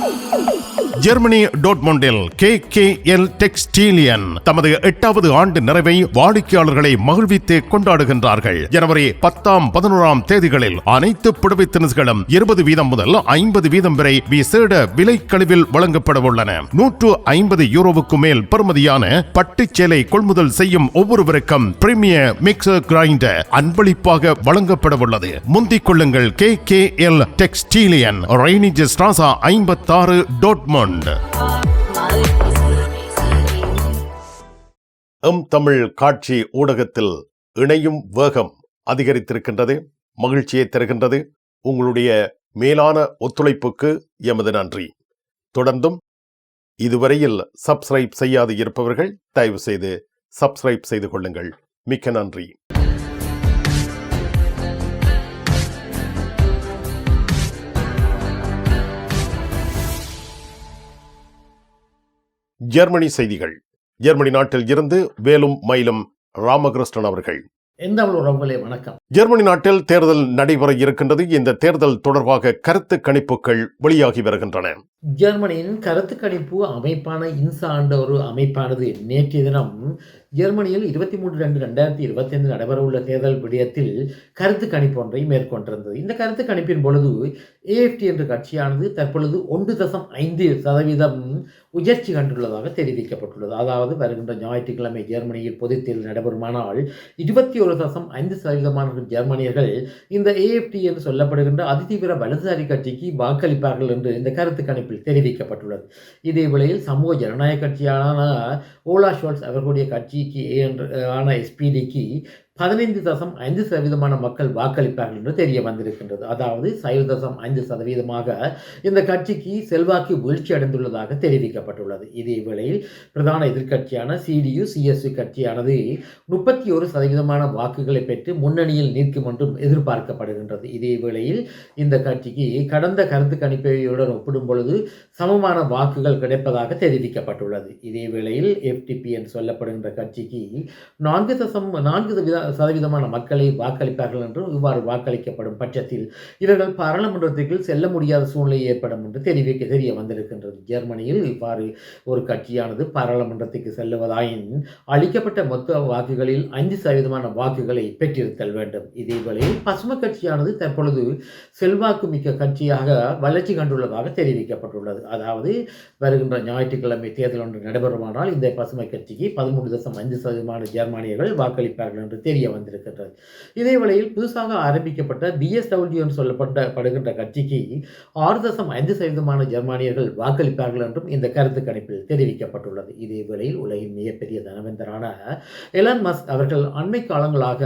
Oh, oh, oh, oh. Germany டோட்மோண்டில் K K L Textilien தமது எட்டாவது ஆண்டு நிறைவை வாடிக்கையாளர்களை மகிழ்வித்து கொண்டாடுகின்றார்கள். ஜனவரி பத்தாம் பதினோராம் தேதிகளில் அனைத்து புடவை தினசுகளும் இருபது வீதம் முதல் ஐம்பது வீதம் வரை விசேட விலை கழிவில் வழங்கப்பட உள்ளன. நூற்று ஐம்பது யூரோவுக்கு மேல் பெறுமதியான பட்டுச்சேலை கொள்முதல் செய்யும் ஒவ்வொருவருக்கும் பிரீமியர் மிக்சர் கிரைண்டர் அன்பளிப்பாக வழங்கப்பட உள்ளது. முந்திக் கொள்ளுங்கள் கே கே எல் டெக்ஸ்டீலியன். ரெய்னிஜ் ஸ்ட்ராசா ஐம்பத்தாறு எம் தமிழ் காட்சி ஊடகத்தில் இணையும் வேகம் அதிகரித்திருக்கின்றது மகிழ்ச்சியை தருகின்றது. உங்களுடைய மேலான ஒத்துழைப்புக்கு எமது நன்றி. தொடர்ந்தும் இதுவரையில் சப்ஸ்கிரைப் செய்யாது இருப்பவர்கள் தயவு செய்து சப்ஸ்கிரைப் செய்து கொள்ளுங்கள். மிக்க நன்றி. ஜெர்மனி செய்திகள். ஜெர்மனி நாட்டில் இருந்து வேலும் மயிலும் ராமகிருஷ்ணன் அவர்கள். எந்த உறவுகளே வணக்கம். ஜெர்மனி நாட்டில் தேர்தல் நடைபெற இருக்கின்றது. இந்த தேர்தல் தொடர்பாக கருத்து கணிப்புகள் வெளியாகி வருகின்றன. ஜெர்மனியின் கருத்து கணிப்பு அமைப்பான இன்சா என்ற ஒரு அமைப்பானது நேற்றைய தினம் ஜெர்மனியில் இருபத்தி மூன்று ரெண்டு ரெண்டாயிரத்தி இருபத்தி ஐந்து நடைபெறவுள்ள தேர்தல் விடயத்தில் கருத்து கணிப்பு ஒன்றை மேற்கொண்டிருந்தது. இந்த கருத்து கணிப்பின் பொழுது ஏஎஃப்டி என்ற கட்சியானது தற்பொழுது ஒன்று தசம் ஐந்து சதவீதம் உயர்ச்சி கண்டுள்ளதாக தெரிவிக்கப்பட்டுள்ளது. அதாவது வருகின்ற ஞாயிற்றுக்கிழமை ஜெர்மனியில் பொதுத் தேர்தல் நடைபெறுமானால் இருபத்தி ஒரு தசம் ஐந்து சதவீதமான ஜெர்மனியர்கள் இந்த ஏஎப்டி என்று சொல்லப்படுகின்ற அதிதீவிர வலதுசாரி கட்சிக்கு வாக்களிப்பார்கள் என்று இந்த கருத்து கணிப்பில் தெரிவிக்கப்பட்டுள்ளது. இதே வேளையில் சமூக ஜனநாயக கட்சியான ஓலா ஷோல்ஸ் அவர்களுடைய கட்சிக்கு என்று ஆன எஸ்பிடிக்கு பதினைந்து தசம் ஐந்து சதவீதமான மக்கள் வாக்களிப்பார்கள் என்று தெரிய வந்திருக்கின்றது. அதாவது சைவ தசம் ஐந்து சதவீதமாக இந்த கட்சிக்கு செல்வாக்கு வீழ்ச்சி அடைந்துள்ளதாக தெரிவிக்கப்பட்டுள்ளது. இதே வேளையில் பிரதான எதிர்க்கட்சியான சிடியு சிஎஸ்சி கட்சியானது முப்பத்தி ஒரு சதவீதமான வாக்குகளை பெற்று முன்னணியில் நிற்கும் என்றும் எதிர்பார்க்கப்படுகின்றது. இதே வேளையில் இந்த கட்சிக்கு கடந்த கருத்து கணிப்பையுடன் ஒப்பிடும் பொழுது சமமான வாக்குகள் கிடைப்பதாக தெரிவிக்கப்பட்டுள்ளது. இதே வேளையில் எஃப்டிபி என்று சொல்லப்படுகின்ற கட்சிக்கு நான்கு தசம் நான்கு சதவீதமான மக்களை வாக்களிப்பார்கள் என்றும் இவ்வாறு வாக்களிக்கப்படும் பட்சத்தில் இவர்கள் பாராளுமன்றத்திற்கு செல்ல முடியாத சூழ்நிலை ஏற்படும் என்று தெரிவிக்க தெரிய வந்திருக்கின்றது. ஜெர்மனியில் இவ்வாறு ஒரு கட்சியானது பாராளுமன்றத்துக்கு செல்லுவதாயின் அளிக்கப்பட்ட மொத்த வாக்குகளில் ஐந்து சதவீதமான வாக்குகளை பெற்றிருத்தல் வேண்டும். இதேவேளையில் பசுமை கட்சியானது தற்பொழுது செல்வாக்கு மிக்க கட்சியாக வளர்ச்சி கண்டுள்ளதாக தெரிவிக்கப்பட்டுள்ளது. அதாவது வருகின்ற ஞாயிற்றுக்கிழமை தேர்தல் ஒன்று நடைபெறுமானால் இந்த பசுமை கட்சிக்கு பதிமூன்று தசம் ஐந்து சதவீதமான ஜெர்மானியர்கள் வாக்களிப்பார்கள் என்று தெரிய வந்திருக்கின்றது. இதே வேளையில் புதுசாக ஆரம்பிக்கப்பட்ட பிஎஸ்டபிள்யூ என்று சொல்லப்பட்ட படுகின்ற கட்சிக்கு ஆறு தசம் ஐந்து சதவீதமான ஜெர்மானியர்கள் வாக்களிப்பார்கள் என்றும் இந்த கருத்து கணிப்பில் தெரிவிக்கப்பட்டுள்ளது. இதே வேளையில் உலகின் மிகப்பெரிய தனவேந்தரான எலான் மஸ்க் அவர்கள் அண்மை காலங்களாக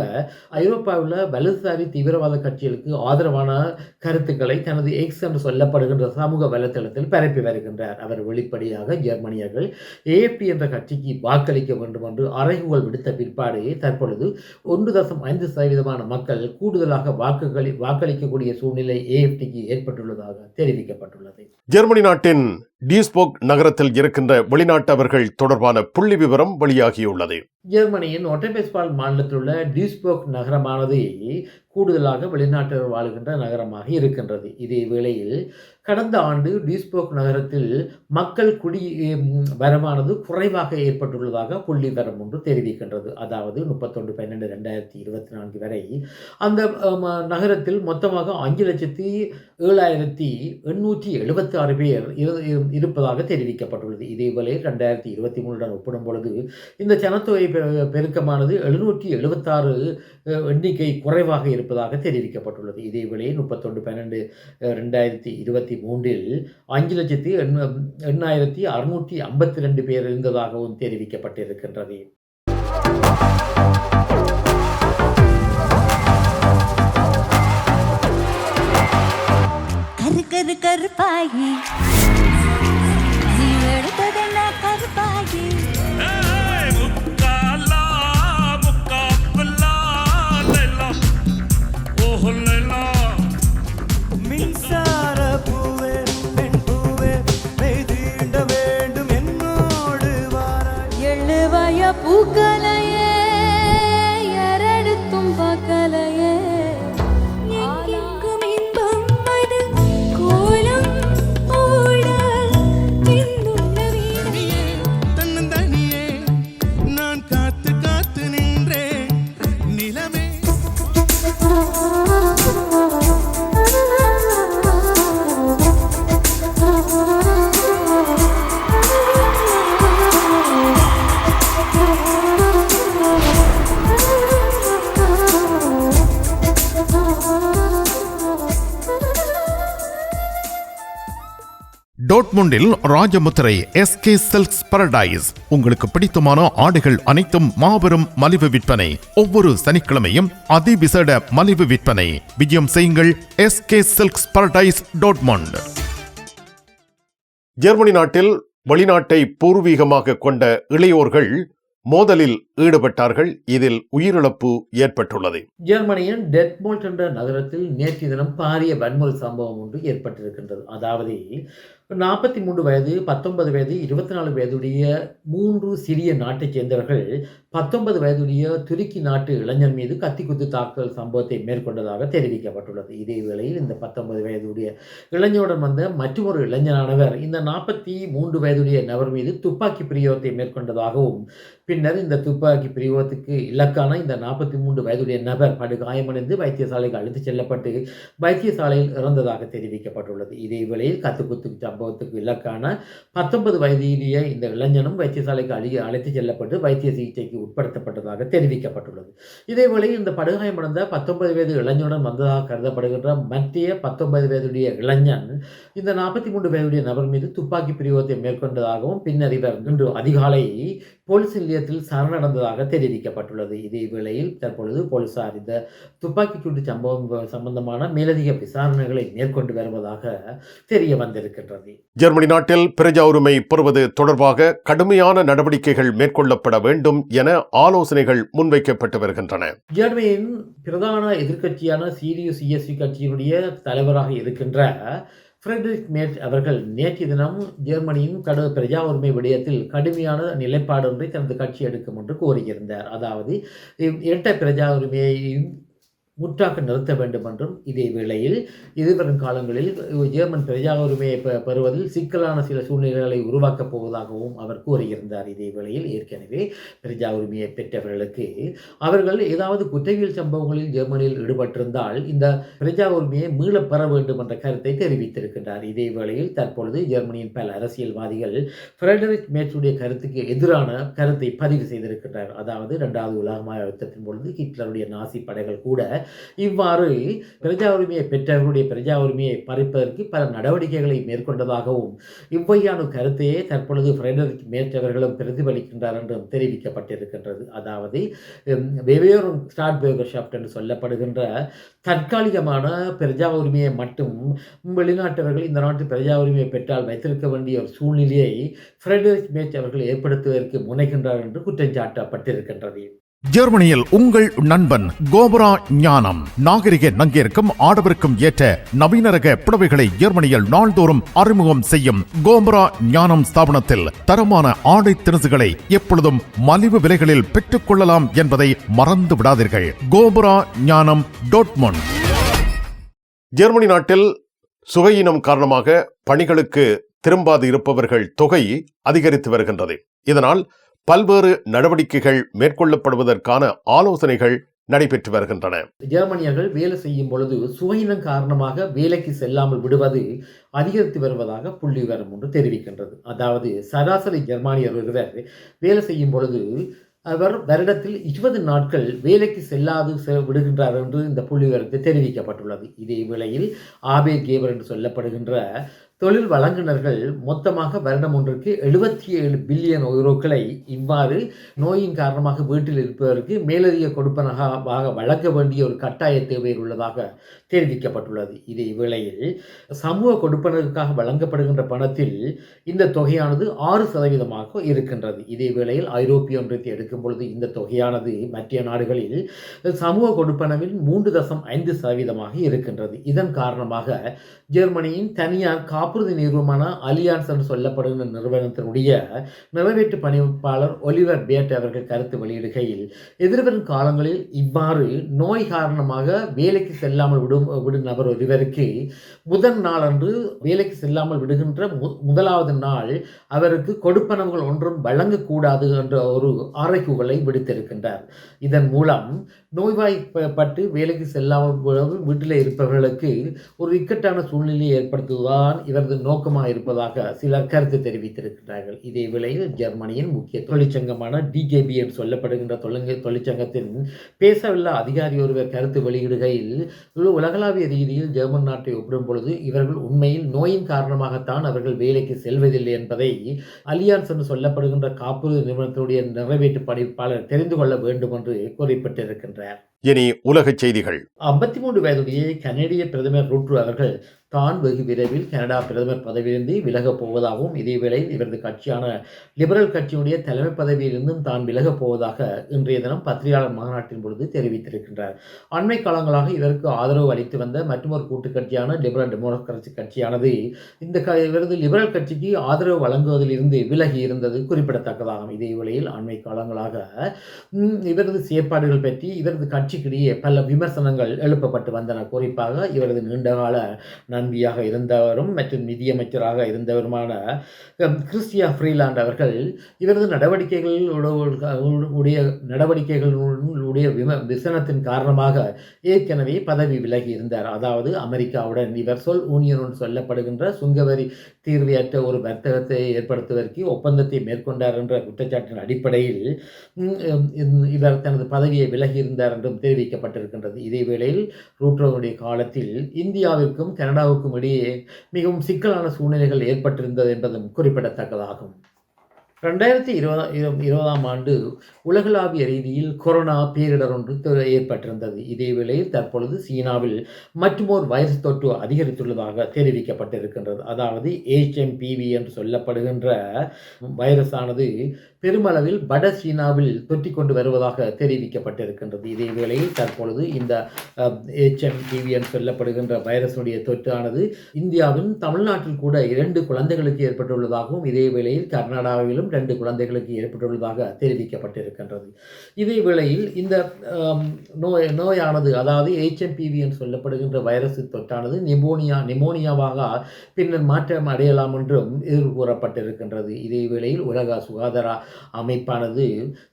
ஐரோப்பாவில் வலதுசாரி தீவிரவாத கட்சிகளுக்கு ஆதரவான கருத்துக்களை தனது எக்ஸ் என்று சொல்லப்படுகின்ற சமூக வலைத்தளத்தில் பரப்பி வருகின்றார். அவர் வெளிப்படையாக ஜெர்மனியர்கள் ஏஎப்பி என்ற கட்சிக்கு வாக்களிக்க வேண்டும் என்று அறைகூவல் விடுத்த பிற்பாடு தற்பொழுது ஒன்று தசம் ஐந்து சதவீதமான மக்கள் கூடுதலாக வாக்குகளை வாக்களிக்கக்கூடிய சூழ்நிலை ஏஎஃப்டிக்கு ஏற்பட்டுள்ளதாக தெரிவிக்கப்பட்டுள்ளது. ஜெர்மனி நாட்டின் டியூஸ்போக் நகரத்தில் இருக்கின்ற வெளிநாட்டவர்கள் தொடர்பான புள்ளி விவரம் வெளியாகியுள்ளது. ஜெர்மனியின் ஒட்டபெஸ்பால் மாநிலத்தில் உள்ள டியூஸ்போக் நகரமானது கூடுதலாக வெளிநாட்டவர் வாழுகின்ற நகரமாக இருக்கின்றது. இதே வேளையில் கடந்த ஆண்டு டியூஸ்போக் நகரத்தில் மக்கள் குடி வரமானது வரவானது குறைவாக ஏற்பட்டுள்ளதாக புள்ளி வரம் ஒன்று தெரிவிக்கின்றது. அதாவது முப்பத்தொன்று பன்னெண்டு ரெண்டாயிரத்தி இருபத்தி நான்கு வரை அந்த நகரத்தில் மொத்தமாக அஞ்சு லட்சத்தி ஏழாயிரத்தி எண்ணூற்றி எழுபத்தி ஆறு பேர் இரு- இருப்பதாக தெரிவிக்கப்பட்டுள்ளது. இதேபோல ரெண்டாயிரத்தி இருபத்தி மூணுடன் ஒப்பிடும் பொழுது இந்த ஜனத்தொகை பெருக்கமானது எழுநூற்றி எழுபத்தாறு எண்ணிக்கை குறைவாக இருப்பதாக தெரிவிக்கப்பட்டுள்ளது. இதேவேளை முப்பத்தொன்று பன்னெண்டு ரெண்டாயிரத்தி இருபத்தி மூன்றில் அஞ்சு லட்சத்தி எண்ணு எண்ணாயிரத்தி அறுநூற்றி ஐம்பத்தி ரெண்டு பேர் இருந்ததாகவும் தெரிவிக்கப்பட்டிருக்கின்றது. கரு கரு கருப்பாயி. டோட்முண்டில் ராஜமுத்திரை எஸ்கே சில்க்ஸ் பரடைஸ் உங்களுக்கு பிடித்தமான ஆடைகள் அனைத்தும் மாபெரும் மலிவு விற்பனை. ஒவ்வொரு சனிக்கிழமையும் அதிவிசேட மலிவு விற்பனை. விஜயம் செய்யுங்கள் SK silks paradise Dortmund. Germany நாட்டில் வெளிநாட்டை பூர்வீகமாக கொண்ட இளையோர்கள் மோதலில் ஈடுபட்டார்கள். இதில் உயிரிழப்பு ஏற்பட்டுள்ளது. ஜெர்மனியின் டெட்மோல்ட் என்ற நகரத்தில் நேற்று தினம் பாரிய வன்முறை சம்பவம் ஒன்று ஏற்பட்டிருக்கின்றது. அதாவது நாற்பத்தி மூன்று வயது பத்தொன்பது வயது இருபத்தி நாலு வயதுடைய மூன்று சிறிய நாட்டைச் சேர்ந்தவர்கள் பத்தொன்பது வயதுடைய துருக்கி நாட்டு இளைஞர் மீது கத்திக்குத்து தாக்குதல் சம்பவத்தை மேற்கொண்டதாக தெரிவிக்கப்பட்டுள்ளது. இதே வேளையில் இந்த பத்தொன்பது வயதுடைய இளைஞருடன் வந்த மற்றொரு இளைஞரானவர் இந்த நாற்பத்தி மூன்று வயதுடைய நபர் மீது துப்பாக்கி பிரயோகத்தை மேற்கொண்டதாகவும் பின்னர் இந்த துப்பாக்கி பிரயோகத்துக்கு இலக்கான இந்த நாற்பத்தி மூன்று வயதுடைய நபர் படுகாயமடைந்து வைத்தியசாலைக்கு அழைத்துச் செல்லப்பட்டு வைத்தியசாலையில் இறந்ததாக தெரிவிக்கப்பட்டுள்ளது. இதே வேளையில் கத்துக்குத்து சம்பவத்துக்கு இலக்கான பத்தொன்பது வயதிலேயே இந்த இளைஞனும் வைத்தியசாலைக்கு அழி அழைத்துச் செல்லப்பட்டு வைத்திய சிகிச்சைக்கு உட்படுத்தப்பட்டதாக தெரிவிக்கப்பட்டுள்ளது. இதேவேளை இந்த படுகாயமடைந்த பத்தொன்பது வயது இளைஞனுடன் வந்ததாக கருதப்படுகின்ற மத்திய பத்தொன்பது வயதுடைய இளைஞன் இந்த நாற்பத்தி மூன்று வயதுடைய நபர் மீது துப்பாக்கி பிரயோகத்தை மேற்கொண்டதாகவும் பின்னர் இவர் இன்று அதிகாலை போலீஸ் நிலையத்தில் சரணடைந்ததாக தெரிவிக்கப்பட்டுள்ளது. இதே வேளையில் தற்பொழுது போலீசார் இந்த துப்பாக்கி சூட்டு சம்பவம் சம்பந்தமான மேலதிக விசாரணைகளை மேற்கொண்டு வருவதாக தெரிய வந்திருக்கின்றது. ஜெர்மனி நாட்டில் பிரஜா உரிமை பெறுவது தொடர்பாக கடுமையான நடவடிக்கைகள் மேற்கொள்ளப்பட வேண்டும் என ஆலோசனைகள் முன்வைக்கப்பட்டு வருகின்றன. ஜெர்மனியின் பிரதான எதிர்க்கட்சியான சிடியு சிஎஸ்சி கட்சியினுடைய தலைவராக இருக்கின்ற ஃப்ரெட்ரிக் மேட் அவர்கள் நேற்று தினம் ஜெர்மனியின் கடு பிரஜா உரிமை விடயத்தில் கடுமையான நிலைப்பாடு ஒன்றை தனது கட்சி எடுக்கும் என்று கூறியிருந்தார். அதாவது இரட்டை பிரஜா உரிமையை முற்றாக நிறுத்த வேண்டும் என்றும் இதே வேளையில் எதிர்வரும் காலங்களில் ஜெர்மன் பிரஜா உரிமையை பெ- பெறுவதில் சிக்கலான சில சூழ்நிலைகளை உருவாக்கப் போவதாகவும் அவர் கூறியிருந்தார். இதே வேளையில் ஏற்கனவே பிரஜா உரிமையை பெற்றவர்களுக்கு அவர்கள் ஏதாவது குற்றவியல் சம்பவங்களில் ஜெர்மனியில் ஈடுபட்டிருந்தால் இந்த பிரஜா உரிமையை மீளப் பெற வேண்டும் என்ற கருத்தை தெரிவித்திருக்கின்றார். இதே வேளையில் தற்பொழுது ஜெர்மனியின் பல அரசியல்வாதிகள் ஃப்ரெடரிக் மேட்சுடைய கருத்துக்கு எதிரான கருத்தை பதிவு செய்திருக்கின்றார் அதாவது இரண்டாவது உலக மகா யுத்தத்தின் பொழுது ஹிட்லருடைய நாசி படைகள் கூட இவ்வாறு பிரஜா உரிமையை பெற்றவர்களுடைய பிரஜா உரிமையை பறிப்பதற்கு பல நடவடிக்கைகளை மேற்கொண்டதாகவும் இவ்வையான கருத்தையே தற்பொழுது பிரெடரிக் மேற்றவர்களும் பிரதிபலிக்கின்றார் என்றும் தெரிவிக்கப்பட்டிருக்கின்றது. அதாவது வெவ்வேறு ஸ்டார்ட் பேகர்ஷாப்ட் என்று சொல்லப்படுகின்ற தற்காலிகமான பிரஜா உரிமையை மட்டும் வெளிநாட்டவர்கள் இந்த நாட்டு பிரஜா உரிமையை பெற்றால் வைத்திருக்க வேண்டிய ஒரு சூழ்நிலையை ஃப்ரெடரிக் மேட்ச் அவர்கள் ஏற்படுத்துவதற்கு முனைகின்றார் என்று குற்றம் சாட்டப்பட்டிருக்கின்றது. ஜெர்மனியில் உங்கள் நண்பன் கோபரா ஞானம். நாகரிக நங்கிற்கும் ஆடவருக்கும் ஏற்ற நவீன ரக புடவைகளை ஜெர்மனியில் நாள்தோறும் அறிமுகம் செய்யும் கோபரா ஞானம் ஸ்தாபனத்தில் தரமான ஆடை திருசுகளை எப்பொழுதும் மலிவு விலைகளில் பெற்றுக் கொள்ளலாம் என்பதை மறந்து விடாதீர்கள். கோபரா ஞானம் டோட்மோன் ஜெர்மனி நாட்டில் சுகையினம் காரணமாக பணிகளுக்கு திரும்பாது இருப்பவர்கள் தொகை அதிகரித்து வருகின்றது. இதனால் பல்வேறு நடவடிக்கைகள் மேற்கொள்ளப்படுவதற்கான ஆலோசனைகள் நடைபெற்று வருகின்றன. ஜெர்மனியர்கள் வேலை செய்யும் பொழுது சுவையினம் காரணமாக வேலைக்கு செல்லாமல் விடுவது அதிகரித்து வருவதாக புள்ளி விவரம் ஒன்று தெரிவிக்கின்றது. அதாவது சராசரி ஜெர்மானியர் ஒருவர் வேலை செய்யும் பொழுது அவர் வருடத்தில் இருபது நாட்கள் வேலைக்கு செல்லாது செ- விடுகின்றார் என்று இந்த புள்ளிவரத்தில் தெரிவிக்கப்பட்டுள்ளது. இதே வேளையில் ஆபே கேவர் என்று சொல்லப்படுகின்ற தொழில் வழங்குனர்கள் மொத்தமாக வருடம் ஒன்றுக்கு எழுபத்தி ஏழு பில்லியன் யூரோக்களை இவ்வாறு நோயின் காரணமாக வீட்டில் இருப்பவருக்கு மேலதிக கொடுப்பனகாக வழங்க வேண்டிய ஒரு கட்டாய தேவை உள்ளதாக தெரிவிக்கப்பட்டுள்ளது. இதே வேளையில் சமூக கொடுப்பனருக்காக வழங்கப்படுகின்ற பணத்தில் இந்த தொகையானது ஆறு சதவீதமாக இருக்கின்றது. இதே வேளையில் ஐரோப்பிய ஒன்றியத்தை எடுக்கும் பொழுது இந்த தொகையானது மற்ற நாடுகளில் சமூக கொடுப்பனவில் மூன்று தசம் ஐந்து சதவீதமாக இருக்கின்றது. இதன் காரணமாக ஜெர்மனியின் தனியார் காப்புறுதி நிறுவனமான அலியான்ஸ் என்று சொல்லப்படுகின்ற நிறுவனத்தினுடைய நிறைவேற்று பணிப்பாளர் ஒலிவர் பேட் அவர்கள் கருத்து வெளியிடுகையில் எதிர்வரும் காலங்களில் இவ்வாறு நோய் காரணமாக வேலைக்கு செல்லாமல் விடும் விடும் நபர் ஒருவருக்கு முதல் நாளன்று வேலைக்கு செல்லாமல் விடுகின்ற மு- முதலாவது நாள் அவருக்கு கொடுப்பனவுகள் ஒன்றும் வழங்கக்கூடாது என்ற ஒரு ஆரைக்குகளை விடுத்திருக்கின்றார். இதன் மூலம் நோய்வாய்ப்பட்டு வேலைக்கு செல்லாமல் வீட்டில் இருப்பவர்களுக்கு ஒரு இக்கட்டான சூழ்நிலையை ஏற்படுத்துவதுதான் இவர் இவரது நோக்கமாக இருப்பதாக சிலர் கருத்து தெரிவித்திருக்கிறார்கள். இதே வேளையில் ஜெர்மனியின் முக்கிய தொழிற்சங்கமான டிகேபி என்று சொல்லப்படுகின்ற தொழிற்சங்க தொழிற்சங்கத்தின் பேசவில்லை அதிகாரி ஒருவர் கருத்து வெளியிடுகையில் உல- உலகளாவிய ரீதியில் ஜெர்மன் நாட்டை ஒப்பிடும் பொழுது இவர்கள் உண்மையில் நோயின் காரணமாகத்தான் அவர்கள் வேலைக்கு செல்வதில்லை என்பதை அலியான்ஸ் என்று சொல்லப்படுகின்ற காப்புறுதி நிறுவனத்தினுடைய நிறைவேற்று பணிப்பாளர் தெரிந்து கொள்ள வேண்டும் என்று குறிப்பிட்டிருக்கின்றார். இனி உலகச் செய்திகள். ஐம்பத்தி மூன்று வயதுடைய கனடிய பிரதமர் ரூட்ரு அவர்கள் தான் வெகு விரைவில் கனடா பிரதமர் பதவியிலிருந்து விலகப் போவதாகவும் இதேவேளை இவரது கட்சியான லிபரல் கட்சியினுடைய தலைமை பதவியிலிருந்தும் தான் விலகப் போவதாக இன்றைய தினம் பத்திரிகையாளர் மாநாட்டின் பொழுது தெரிவித்திருக்கின்றார். அண்மை காலங்களாக இதற்கு ஆதரவு அளித்து வந்த மற்றொரு கூட்டு கட்சியான லிபரல் டெமோக்ரசி கட்சியானது இந்த க இவரது லிபரல் கட்சிக்கு ஆதரவு வழங்குவதில் இருந்து விலகி இருந்தது குறிப்பிடத்தக்கதாகும். இதே வேளையில் அண்மை காலங்களாக இவரது செயற்பாடுகள் பற்றி இவரது கட்சிக்கிடையே பல விமர்சனங்கள் எழுப்பப்பட்டு வந்தன. குறிப்பாக இவரது நீண்டகால நண்பியாக இருந்தவரும் மற்றும் நிதியமைச்சராக இருந்தவருமான கிறிஸ்டியா ஃப்ரீலாண்ட் அவர்கள் இவரது நடவடிக்கைகள் உடைய நடவடிக்கைகளுடைய விம விசனத்தின் காரணமாக ஏற்கனவே பதவி விலகி இருந்தார். அதாவது அமெரிக்காவுடன் இவர் சொல் யூனியன் சொல்லப்படுகின்ற சுங்கவரி தீர்வையற்ற ஒரு வர்த்தகத்தை ஏற்படுத்துவதற்கு ஒப்பந்தத்தை மேற்கொண்டார் என்ற குற்றச்சாட்டின் அடிப்படையில் இவர் தனது பதவியை விலகி இருந்தார் என்றும் தெரிவிக்கப்பட்டிருக்கின்றது. இதே வேளையில் ரூட்ரோனுடைய காலத்தில் இந்தியாவிற்கும் கனடாவுக்கும் இடையே மிகவும் சிக்கலான சூழ்நிலைகள் ஏற்பட்டிருந்தது என்பதும் குறிப்பிடத்தக்கதாகும். ரெண்டாயிரத்தி இருபதா இரு- இருபதாம் ஆண்டு உலகளாவிய ரீதியில் கொரோனா பேரிடர் ஒன்று ஏற்பட்டிருந்தது. இதே வேளையில் தற்பொழுது சீனாவில் மற்றுமோர் வைரஸ் தொற்று அதிகரித்துள்ளதாக தெரிவிக்கப்பட்டிருக்கின்றது. அதாவது HMPV என்று சொல்லப்படுகின்ற வைரஸானது பெருமளவில் வட சீனாவில் தொற்றி கொண்டு வருவதாக தெரிவிக்கப்பட்டிருக்கின்றது. இதே வேளையில் தற்பொழுது இந்த HMPV என்று சொல்லப்படுகின்ற வைரஸுடைய தொற்றானது இந்தியாவின் தமிழ்நாட்டில் கூட இரண்டு குழந்தைகளுக்கு ஏற்பட்டுள்ளதாகவும் இதே வேளையில் கர்நாடகாவிலும் ரெண்டு குழந்தைகளுக்கு ஏற்பட்டுள்ளதாக தெரிவிக்கப்பட்டிருக்கின்றது. இதே வேளையில் இந்த நோய் நோயானது அதாவது HMPV என்று சொல்லப்படுகின்ற வைரஸ் தொற்றானது நிமோனியா நிமோனியாவாக பின்னர் மாற்றம் அடையலாம் என்றும் எதிர்கூறப்பட்டிருக்கின்றது. இதே வேளையில் உலக சுகாதார அமைப்பானது.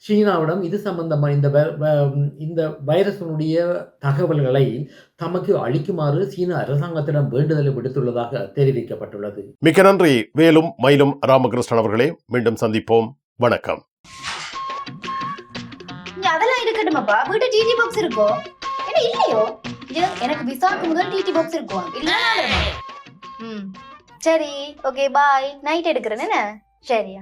சீனாவிடம் இது சம்பந்தமாக இந்த இந்த வைரஸினுடைய தகவல்களை தமக்கு அளிக்குமாறு சீன அரசாங்கத்திடம் வேண்டுதலை விடுத்துள்ளதாக தெரிவிக்கப்பட்டுள்ளது. மிக்க நன்றி. வேலும் மயிலும் ராமகிருஷ்ணன் அவர்களே மீண்டும் சந்திப்போம். வணக்கம். அதெல்லாம் இருக்கட்டுமாப்பா? வீட்டு டிடி பாக்ஸ் இருக்கோ? என்ன இல்லையோ? எனக்கு விசாக்கு முதல் டிடி பாக்ஸ் இருக்கும் இல்ல ம். சரி ஓகே பாய் நைட் எடுக்கிறேன் என்ன? சரியா.